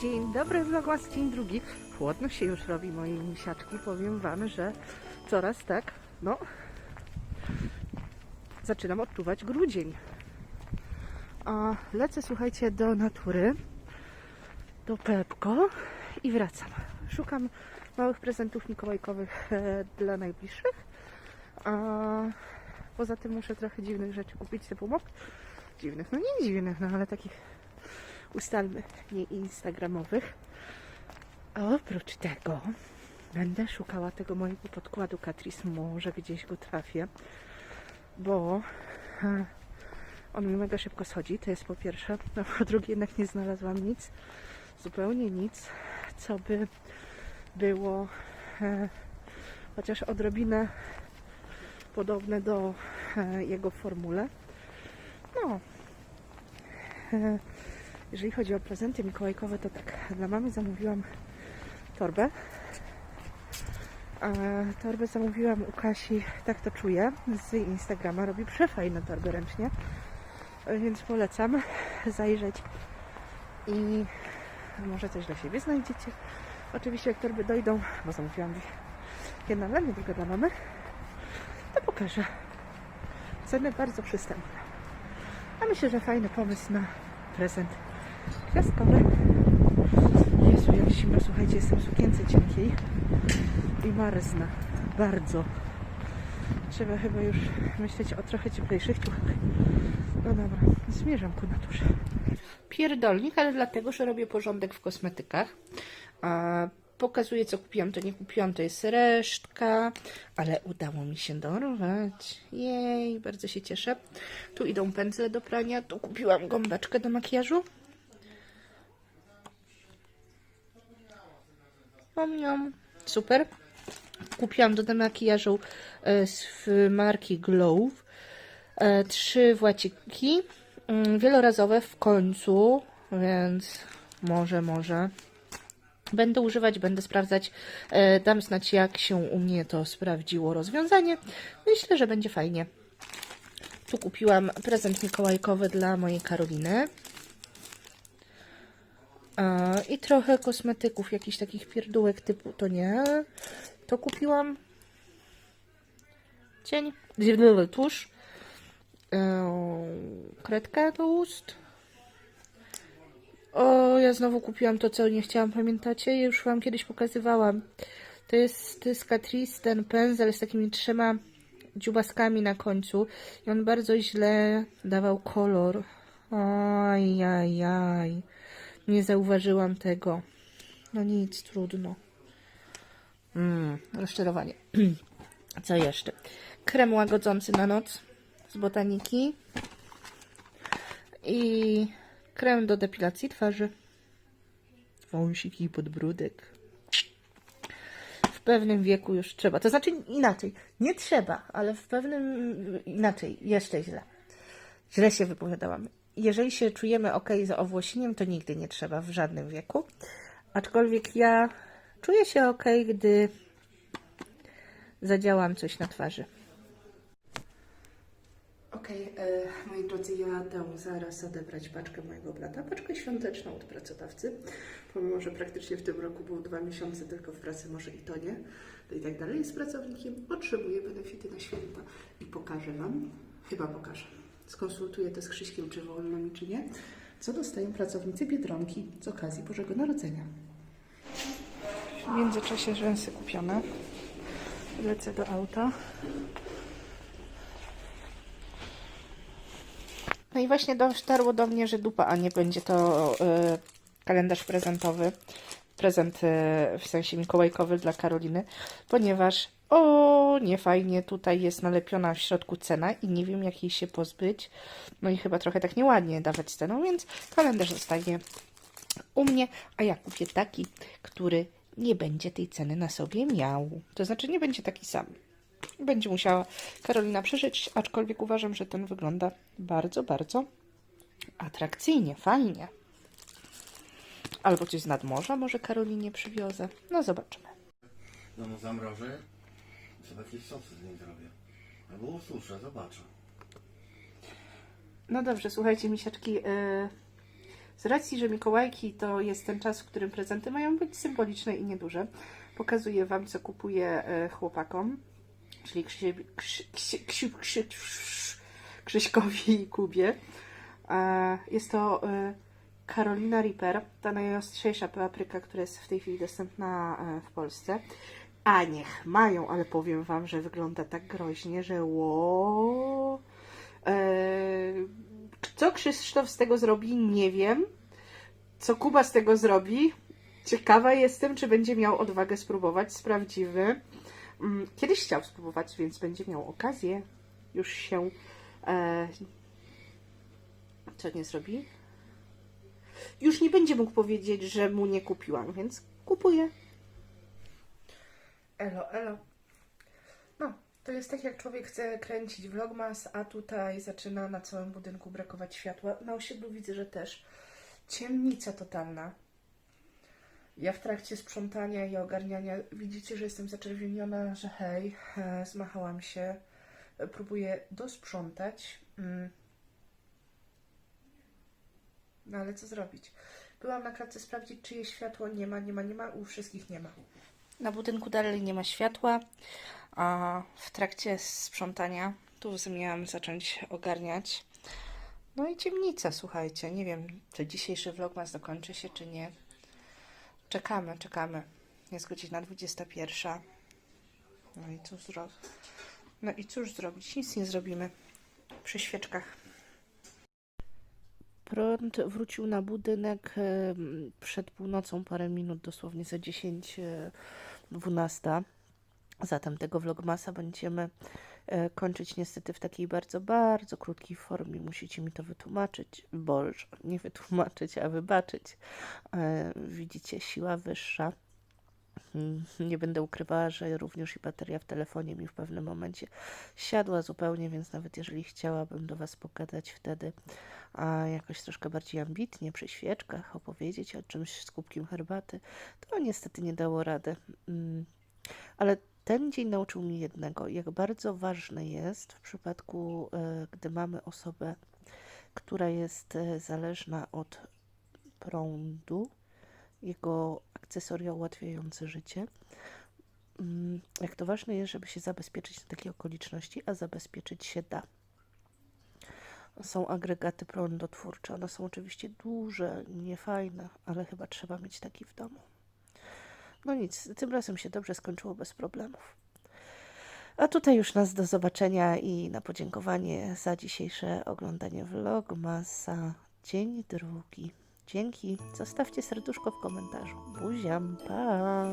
Dzień dobry, vlogmas, dzień drugi. Chłodno się już robi, moje misiaczki. Powiem Wam, że coraz tak, no, zaczynam odczuwać grudzień. A lecę, słuchajcie, do natury, do Pepko i wracam. Szukam małych prezentów mikołajkowych e, dla najbliższych. A poza tym muszę trochę dziwnych rzeczy kupić typu mop. Dziwnych, no nie dziwnych, no ale takich ustalmy, nie instagramowych. A oprócz tego będę szukała tego mojego podkładu Catrice. Może gdzieś go trafię, bo e, on mi mega szybko schodzi. To jest po pierwsze. No po drugie jednak nie znalazłam nic, zupełnie nic, co by było e, chociaż odrobinę podobne do e, jego formule. No. E, jeżeli chodzi o prezenty mikołajkowe, to tak, dla mamy zamówiłam torbę. A torbę zamówiłam u Kasi, tak to czuję, z Instagrama. Robi przefajne torby ręcznie, więc polecam zajrzeć i może coś dla siebie znajdziecie. Oczywiście jak torby dojdą, bo zamówiłam jedna dla mnie, druga dla mamy, to pokażę. Ceny bardzo przystępne. A myślę, że fajny pomysł na prezent gwiazdkowy. Jezu, jak zimno, słuchajcie, jestem w sukience cienkiej i marzna. Bardzo. Trzeba chyba już myśleć o trochę cieplejszych ciuchach. No dobra, zmierzam ku naturze. Pierdolnik, ale dlatego, że robię porządek w kosmetykach. A pokazuję, co kupiłam, to nie kupiłam, to jest resztka, ale udało mi się dorwać. Jej, bardzo się cieszę. Tu idą pędzle do prania, tu kupiłam gąbeczkę do makijażu. Mam. Super. Kupiłam do demakijażu e, z marki Glow e, trzy właciki mm, wielorazowe w końcu, więc może, może. Będę używać, będę sprawdzać. E, dam znać, jak się u mnie to sprawdziło rozwiązanie. Myślę, że będzie fajnie. Tu kupiłam prezent mikołajkowy dla mojej Karoliny. I trochę kosmetyków, jakichś takich pierdółek typu to nie. To kupiłam. Cień, tusz, e, kredkę do ust. O, ja znowu kupiłam to, co nie chciałam, pamiętacie? Ja Już wam kiedyś pokazywałam. To jest, to jest Catrice, ten pędzel z takimi trzema dziubaskami na końcu. I on bardzo źle dawał kolor. Aj, aj, aj. Nie zauważyłam tego. No nic, trudno. Mm, rozczarowanie. Co jeszcze? Krem łagodzący na noc z botaniki. I krem do depilacji twarzy. Wąsiki i podbródek. W pewnym wieku już trzeba. To znaczy inaczej. Nie trzeba, ale w pewnym inaczej. Jeszcze źle. Źle się wypowiadałam. Jeżeli się czujemy ok z owłosieniem, to nigdy nie trzeba w żadnym wieku. Aczkolwiek ja czuję się ok, gdy zadziałam coś na twarzy. Okej, e, moi drodzy, jadę zaraz odebrać paczkę mojego brata, paczkę świąteczną od pracodawcy. Pomimo, że praktycznie w tym roku był dwa miesiące tylko w pracy, może i to nie, to i tak dalej. Jest pracownikiem, otrzymuje benefity na święta. I pokażę Wam, chyba pokażę, skonsultuję to z Krzyśkiem, czy wolno mi, czy nie, co dostają pracownicy Biedronki z okazji Bożego Narodzenia. W międzyczasie rzęsy kupione. Lecę do auta. No i właśnie dotarło do mnie, że dupa, a nie będzie to e, kalendarz prezentowy. Prezent e, w sensie mikołajkowy dla Karoliny, ponieważ o, nie fajnie, tutaj jest nalepiona w środku cena i nie wiem jak jej się pozbyć. No i chyba trochę tak nieładnie dawać ceną, więc kalendarz zostaje u mnie, a ja kupię taki, który nie będzie tej ceny na sobie miał. To znaczy nie będzie taki sam. Będzie musiała Karolina przeżyć, aczkolwiek uważam, że ten wygląda bardzo, bardzo atrakcyjnie, fajnie. Albo coś z nadmorza może Karolinie przywiozę. No zobaczymy. No no zamrożę, sobie jakieś sosy z niej zrobię. Albo ususzę, zobaczę. No dobrze, słuchajcie, misiaczki. Yy, Z racji, że Mikołajki to jest ten czas, w którym prezenty mają być symboliczne i nieduże, pokazuję Wam, co kupuję e, chłopakom, czyli Krzyśkowi i Kubie. E, Jest to e, Carolina Reaper, ta najostrzejsza papryka, która jest w tej chwili dostępna w Polsce. A niech mają, ale powiem Wam, że wygląda tak groźnie, że ło. Eee, co Krzysztof z tego zrobi, nie wiem. Co Kuba z tego zrobi, ciekawa jestem, czy będzie miał odwagę spróbować. Sprawdzimy. Mm, Kiedyś chciał spróbować, więc będzie miał okazję. Już się. E, co nie zrobi? Już nie będzie mógł powiedzieć, że mu nie kupiłam, więc kupuję. Elo, elo. No, to jest tak, jak człowiek chce kręcić vlogmas, a tutaj zaczyna na całym budynku brakować światła. Na osiedlu widzę, że też. Ciemnica totalna. Ja w trakcie sprzątania i ogarniania widzicie, że jestem zaczerwieniona, że hej, zmachałam się, próbuję dosprzątać. Mm. No ale co zrobić? Byłam na klatce sprawdzić, czyje światło nie ma, nie ma, nie ma, u wszystkich nie ma. Na budynku dalej nie ma światła, a w trakcie sprzątania tu miałam zacząć ogarniać. No i ciemnica, słuchajcie, nie wiem, czy dzisiejszy vlogmas dokończy się, czy nie. Czekamy, czekamy. Jest godzina 21. No i cóż zrobić? No i cóż zrobić? Nic nie zrobimy przy świeczkach. Prąd wrócił na budynek przed północą, parę minut, dosłownie za 10, e, 12. Zatem tego vlogmasa będziemy e, kończyć niestety w takiej bardzo, bardzo krótkiej formie. Musicie mi to wytłumaczyć, boż nie wytłumaczyć, a wybaczyć. E, Widzicie, siła wyższa. Nie będę ukrywała, że również i bateria w telefonie mi w pewnym momencie siadła zupełnie, więc nawet jeżeli chciałabym do Was pogadać wtedy, a jakoś troszkę bardziej ambitnie przy świeczkach opowiedzieć o czymś z kubkiem herbaty, to niestety nie dało rady. Mm, Ale ten dzień nauczył mnie jednego, jak bardzo ważne jest w przypadku, e, gdy mamy osobę, która jest e, zależna od prądu, jego akcesoria ułatwiające życie. Mm, Jak to ważne jest, żeby się zabezpieczyć na takie okoliczności, a zabezpieczyć się da. Są agregaty prądotwórcze. One są oczywiście duże, niefajne, ale chyba trzeba mieć taki w domu. No nic, tym razem się dobrze skończyło bez problemów. A tutaj już nas do zobaczenia i na podziękowanie za dzisiejsze oglądanie vlogmasa. Dzień drugi. Dzięki. Zostawcie serduszko w komentarzu. Buziam. Pa.